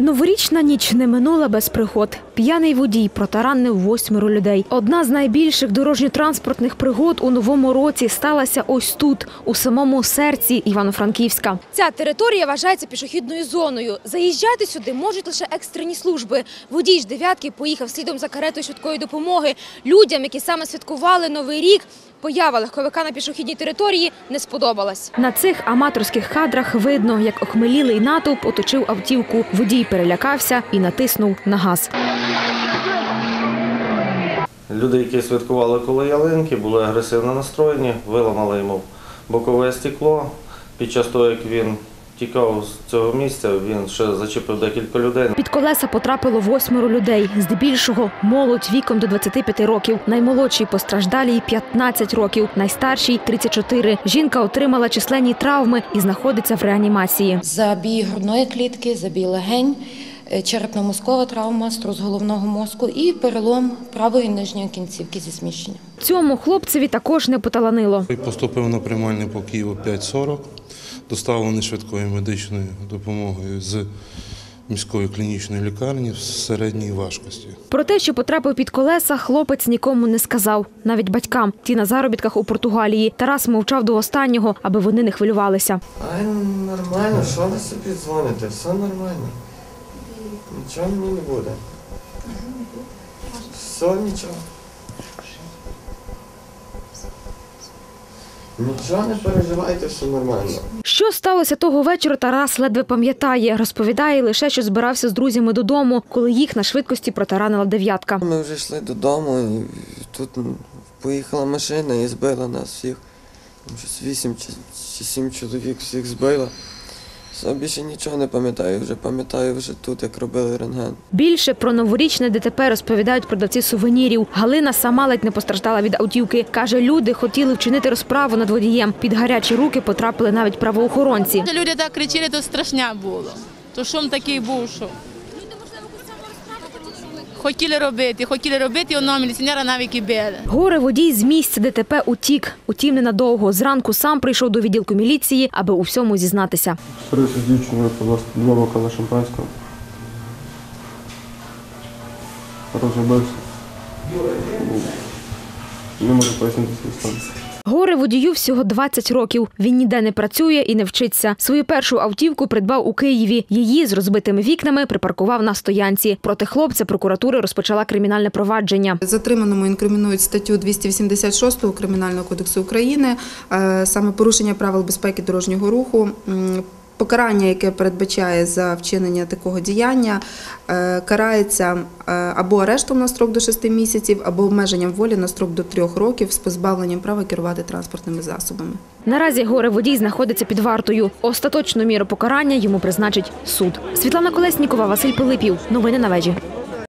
Новорічна ніч не минула без пригод. П'яний водій протаранив восьмеро людей. Одна з найбільших дорожньо-транспортних пригод у новому році сталася ось тут, у самому серці Івано-Франківська. Ця територія вважається пішохідною зоною. Заїжджати сюди можуть лише екстрені служби. Водій ж дев'ятки поїхав слідом за каретою швидкої допомоги. Людям, які саме святкували новий рік. Поява легковика на пішохідній території не сподобалась. На цих аматорських кадрах видно, як охмелілий натовп оточив автівку. Водій перелякався і натиснув на газ. Люди, які святкували коло ялинки, були агресивно настроєні, виламали йому бокове стекло. Під час того, як він тікав з цього місця, він ще зачепив декілька людей. Під колеса потрапило восьмеро людей, здебільшого молодь віком до 25 років. Наймолодшій постраждалій 15 років, найстаршій 34. Жінка отримала численні травми і знаходиться в реанімації. Забій грудної клітки, забій легень, е, черепно-мозкова травма, струс головного мозку і перелом правої нижньої кінцівки зі зміщенням. Цьому хлопцеві також не поталанило. Поступив на приймальний по Києву 5.40, доставлений швидкою медичною допомогою з міської клінічної лікарні в середній важкості. Про те, що потрапив під колеса, хлопець нікому не сказав, навіть батькам. Ті на заробітках у Португалії. Тарас мовчав до останнього, аби вони не хвилювалися. Ай, нормально, що ви собі дзвоните? Все нормально. Нічого мені не буде. Все, нічого. Нічого не переживайте, все нормально. Що сталося того вечора, Тарас ледве пам'ятає. Розповідає лише, що збирався з друзями додому, коли їх на швидкості протаранила дев'ятка. Ми вже йшли додому, і тут поїхала машина і збила нас всіх. Щось вісім чи, чи сім чоловік всіх збила. Все, більше нічого не пам'ятаю, вже пам'ятаю вже тут, як робили рентген. Більше про новорічне ДТП розповідають продавці сувенірів. Галина сама ледь не постраждала від автівки. Каже, люди хотіли вчинити розправу над водієм. Під гарячі руки потрапили навіть правоохоронці. Люди так кричали, то страшня було. То шум такий був, що. Хотіли робити, хотіли робити, одного міліціонера навіть і били. Горе водій з місця ДТП утік. Утім, ненадовго. Зранку сам прийшов до відділку міліції, аби у всьому зізнатися. Стараюся з дівчиною два бокали шампанського. Розробився. Не можу пояснити свій стан. Горе водію всього 20 років. Він ніде не працює і не вчиться. Свою першу автівку придбав у Києві. Її з розбитими вікнами припаркував на стоянці. Проти хлопця прокуратура розпочала кримінальне провадження. Затриманому інкримінують статтю 286 Кримінального кодексу України, е, саме порушення правил безпеки дорожнього руху. Покарання, яке передбачає за вчинення такого діяння, е, карається е, або арештом на строк до 6 місяців, або обмеженням волі на строк до 3 років з позбавленням права керувати транспортними засобами. Наразі горе водій знаходиться під вартою. Остаточну міру покарання йому призначить суд. Світлана Колеснікова, Василь Пилипів. Новини на вежі.